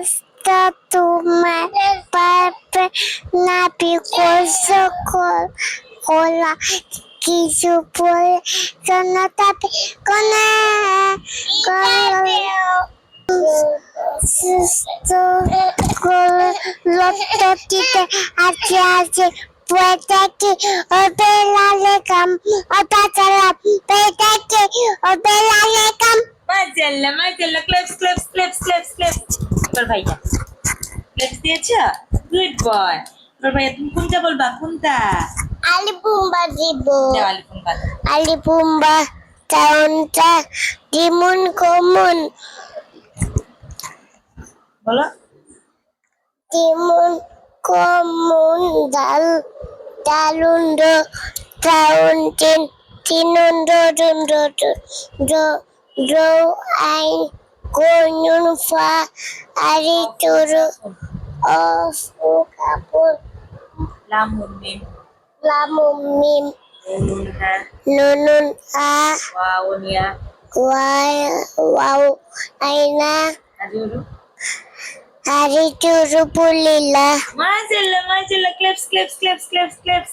Просто думай, папе, на пикозу кола, кизю поле, кона тапи, кона, кона, сусто, кола, лото тите, аджи, аджи, Peteki, obelale kam, obacala, peteki, obelale kam. মাশাআল্লাহ মাশাআল্লাহ ক্লেপস ক্লেপস ক্লেপস ক্লেপস ক্লেপস। তোর ভাইয়া। ক্লেপস দিয়েছ? গুড বয় তোর ভাইয়া তুমি কোনটা বলবা? কোনটা? আলি বুম্বা দিব। দাও আলিফুন বাদ আলি বুম্বা টাউনটা দিমুন কমুন। বলো। দিমুন কমুন ডাল ডালুন্ড টাউনটিন তিনুন্ড দুন্ড দো দো আই কোনুন ফা আরি তুরু অফু কাপুর লামুন মিম লামুম মিম নুন হা নুনুন আ ওয়াউন ইয়া ওয়াই ওয়াও আইনা আজুরু আরি তুরু পুলিলা মাশাআল্লাহ মাশাআল্লাহ ক্লেপস ক্লেপস ক্লেপস ক্লেপস ক্লেপস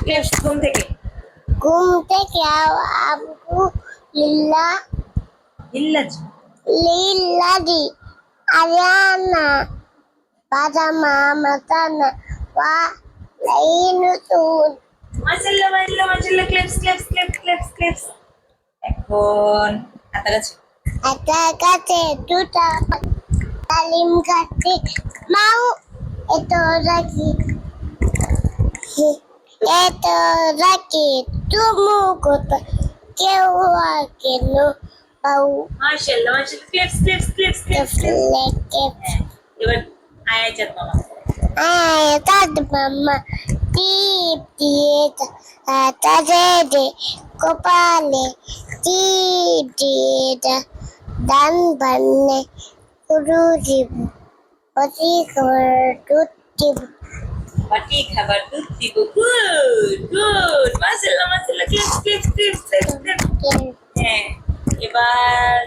ক্লেপস ঘুম থেকে ঘুম থেকে আ- আবু লিল্লা ইল্লাজ লিল্লাদি আরিয়ানা বাদামা মাতানা ওয়া লাইনু তুন মাশাআল্লাহ মাশাআল্লাহ মাশাআল্লাহ ক্লেপস ক্লেপস ক্লেপস ক্লেপস ক্লেপস এখন হাতা গাছ একটা কাছে দুটা তালিম কাছে মাউ এত রাখি এত রাখি তুমু কত কেউ কেন পাউ মাশাআল্লাহ মাশাআল্লাহ ক্লেপস ক্লেপস ক্লেপস ক্লেপস লেকে এবার আয়া যাত মামা Ay, tad mama, tip dieta, atadede, kopale, tip dieta, dan banne, urujib, pati kar tutib, বাটি খাবার দুধ দিব গুড গুড মাশাআল্লাহ মাশাআল্লাহ clips clips clips clips clips হ্যাঁ এবার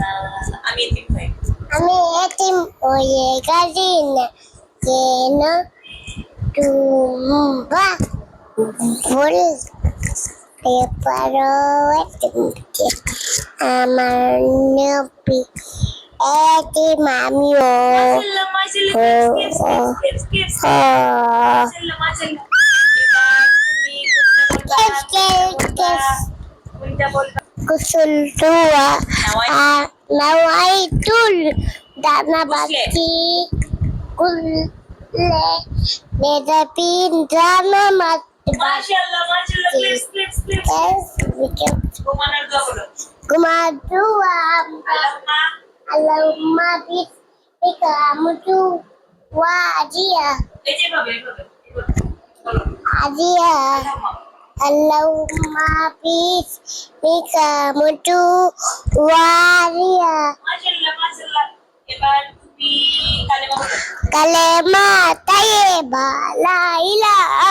আহ, আমি এতিম হয়ে আমি এতিম হয়ে গেছি না কেন তুমবা ভুল পেপারও এতিমকে আমার নবী এতিম আমিও মাশাআল্লাহ মাশাআল্লাহ ক্লিপস ক্লিপস ক্লিপস ক্লিপস মাশাআল্লাহ মাশাআল্লাহ এবার তুমি কোনটা বলবা কোনটা বলবা কুসুল tua nawaitul dana bakti kulle nedapin dana Allahumma Allahumma bika mutu wa adia মাশাআল্লাহ মাশাআল্লাহ এবার তুমি কালেমা ilaha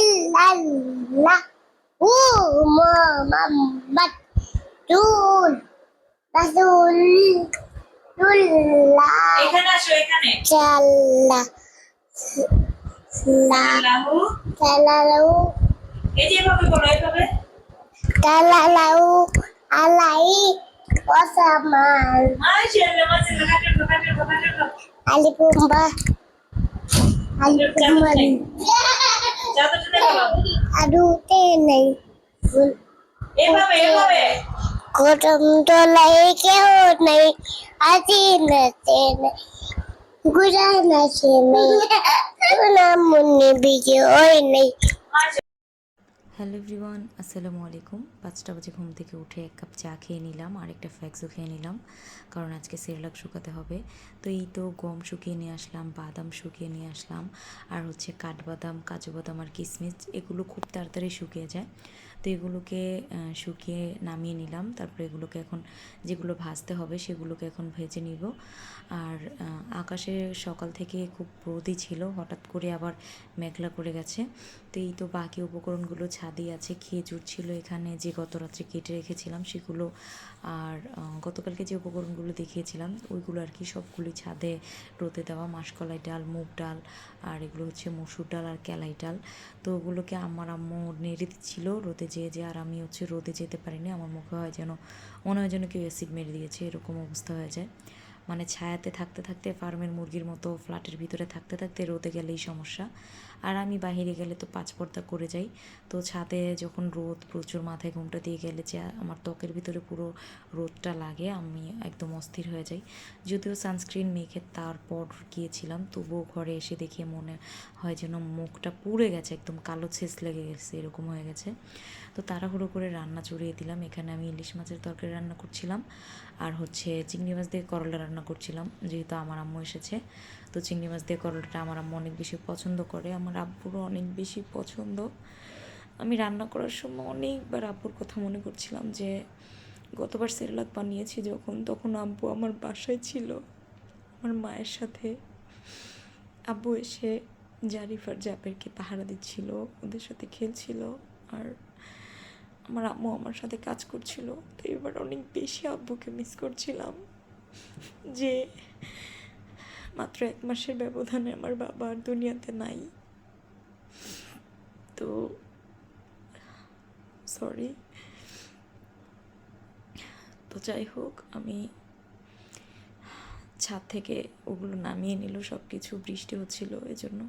illallah hu muhammad tul rasul tullah এখানে আসো এখানে la আল্লাহু talalu এই যে এভাবে বলো এভাবে। talalu alai wasamal মাশাআল্লাহ মাশাআল্লাহ গো কাটের গো alipumba alipumba যাও তো শুনে বলো। aduh tenai এভাবে এভাবে। Kodam dolai কেউ নেই। আজি নাচে নেই। গুড়া নাচে নেই। সোনা মুন্নি বিজে ওই নেই। হ্যালো এভরিওয়ান, আসসালামু আলাইকুম। পাঁচটা বাজে ঘুম থেকে উঠে এক কাপ চা খেয়ে নিলাম আর একটা ফ্যাক্সও খেয়ে নিলাম। কারণ আজকে সেরলাক শুকাতে হবে। তো এই তো গম শুকিয়ে নিয়ে আসলাম, বাদাম শুকিয়ে নিয়ে আসলাম, আর হচ্ছে কাঠবাদাম, কাজু বাদাম আর কিশমিশ এগুলো খুব তাড়াতাড়ি শুকিয়ে যায়। তো এগুলোকে শুকিয়ে নামিয়ে নিলাম, তারপরে এগুলোকে এখন যেগুলো ভাজতে হবে সেগুলোকে এখন ভেজে নিব। আর আকাশে সকাল থেকে খুব রোদই ছিল, হঠাৎ করে আবার মেঘলা করে গেছে। তো এই তো বাকি উপকরণগুলো ছাদে আছে, খেজুর ছিল এখানে যে গত রাত্রে কেটে রেখেছিলাম সেগুলো। আর গতকালকে যে উপকরণগুলো দেখিয়েছিলাম। ওইগুলো আর কি সবগুলি ছাদে রোদে দেওয়া, মাসকলাই ডাল, মুগ ডাল, আর এগুলো হচ্ছে মসুর ডাল আর কেলাই ডাল। তো ওগুলোকে আমার আম্মু নেড়ে দিচ্ছিল রোদে যেয়ে যে, আর আমি হচ্ছে রোদে যেতে পারিনি। আমার মুখে হয় যেন, মনে হয় যেন কেউ অ্যাসিড মেরে দিয়েছে, এরকম অবস্থা হয়ে যায়। মানে ছায়াতে থাকতে থাকতে, ফার্মের মুরগির মতো ফ্ল্যাটের ভিতরে থাকতে থাকতে রোদে গেলেই সমস্যা। আর আমি বাইরে গেলে তো পাঁচ পর্দা করে যাই। তো ছাদে যখন রোদ, প্রচুর মাথায় ঘুমটা দিয়ে গেলে যে আমার ত্বকের ভিতরে পুরো রোদটা লাগে, আমি একদম অস্থির হয়ে যাই। যদিও সানস্ক্রিন মেখে তারপর গিয়েছিলাম, তবুও ঘরে এসে দেখে মনে হয় যেন মুখটা পুড়ে গেছে, একদম কালো ছেস লেগে গেছে, এরকম হয়ে গেছে। তো তাড়াহুড়ো করে রান্না চড়িয়ে দিলাম। এখানে আমি ইলিশ মাছের তরকারি রান্না করছিলাম। আর হচ্ছে চিংড়ি মাছ দিয়ে করলা রান্না করছিলাম, যেহেতু আমার আম্মু এসেছে। তো চিংড়ি মাছ দিয়ে করলাটা আমার আম্মু অনেক বেশি পছন্দ করে। আমার আব্বুরও অনেক বেশি পছন্দ। আমি রান্না করার সময় অনেকবার আব্বুর কথা মনে করছিলাম যে, গতবার সেরেলাক বানিয়েছি যখন, তখন আব্বু আমার বাসায় ছিল। আমার মায়ের সাথে। আব্বু এসে জারিফার জাপেরকে পাহারা দিচ্ছিল, ওদের সাথে খেলছিল আর আমার আম্মু আমার সাথে কাজ করছিল। তো এবার অনেক বেশি আব্বুকে মিস করছিলাম। যে মাত্র এক মাসের ব্যবধানে আমার বাবা আর দুনিয়াতে নাই। তো সরি তো যাই হোক, আমি ছাদ থেকে ওগুলো নামিয়ে নিল সব কিছু বৃষ্টি হচ্ছিল এই জন্য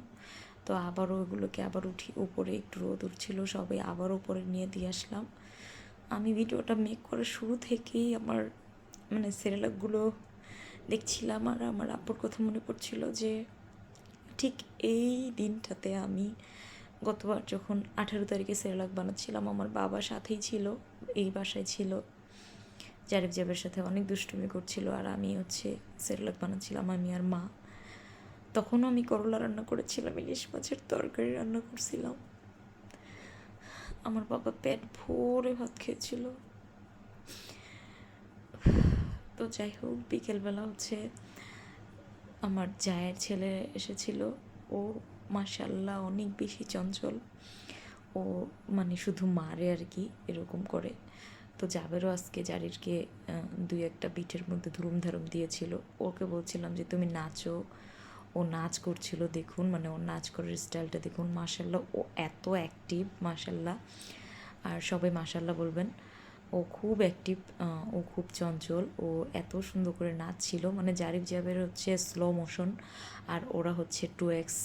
তো আবারও ওগুলোকে আবার উঠি, উপরে একটু রোদ উঠছিল সবাই আবার উপরে নিয়ে দিয়ে আসলাম। আমি ভিডিওটা মেক করার শুরু থেকেই আমার মানে সেরেলাকগুলো দেখছিলাম আর আমার আব্বুর কথা মনে পড়ছিল যে ঠিক এই দিনটাতে আমি গতবার যখন আঠারো তারিখে সেরেলাক বানাচ্ছিলাম, আমার বাবা সাথেই ছিল, এই বাসায় ছিল। জারিফ জাবের সাথে অনেক দুষ্টুমি করছিল আর আমি হচ্ছে সেরেলাক বানাচ্ছিলাম, আমি আর মা। তখনও আমি করলা রান্না করেছিলাম, ইলিশ মাছের তরকারি রান্না করছিলাম। আমার বাবা পেট ভরে ভাত খেয়েছিল। তো যাই হোক, বিকেলবেলা হচ্ছে আমার জায়ের ছেলে এসেছিল। ও মাশাল্লাহ অনেক বেশি চঞ্চল। ও মানে শুধু মারে আর কি, এরকম করে। তো যাবেরও আজকে জারিরকে দুই একটা পিঠের মধ্যে ধুরুম ধারুম দিয়েছিল। ওকে বলছিলাম যে, তুমি নাচো। ও নাচ করছিল, দেখুন মানে ওর নাচ করার স্টাইলটা দেখুন মাশাল্লাহ ও এত অ্যাক্টিভ মাশাল্লাহ আর সবাই মাশাল্লাহ বলবেন। খুব অ্যাক্টিভ ও খুব চঞ্চল, ও এত সুন্দর করে নাচছিল। মানে জারিফ জাবের হচ্ছে স্লো মোশন আর ওরা হচ্ছে টু এক্স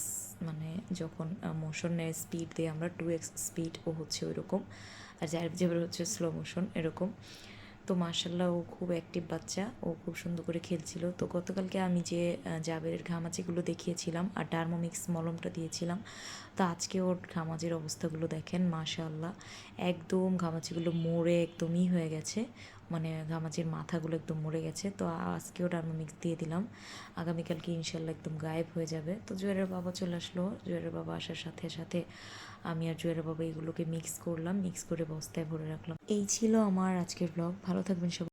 মানে যখন মোশন নেয় স্পিড দিয়ে আমরা টু এক্স স্পিড ও হচ্ছে ওই রকম আর জারিফ জাবের হচ্ছে স্লো মোশন এরকম। তো মার্শাল্লাহ ও খুব অ্যাক্টিভ বাচ্চা, ও খুব সুন্দর করে খেলছিল। তো গতকালকে আমি যে জাবেরের ঘামাচিগুলো দেখিয়েছিলাম আর ডার্মোমিক্স মলমটা দিয়েছিলাম, তো আজকে ওর ঘামাচির অবস্থাগুলো দেখেন মাশাল্লাহ একদম ঘামাচিগুলো মরে একদমই হয়ে গেছে মানে ঘামাচির মাথাগুলো একদম মরে গেছে। তো আজকেও ডার্মোমিক্স দিয়ে দিলাম, আগামীকালকে ইনশাল্লাহ একদম গায়েব হয়ে যাবে। তো জুয়েলের বাবা চলে আসলো জুয়েলের বাবা আসার সাথে সাথে আমি আর জুয়েলের বাবা এগুলোকে মিক্স করলাম মিক্স করে বস্তায় ভরে রাখলাম। এই ছিল আমার আজকের ব্লগ ভালো থাকবেন সবাই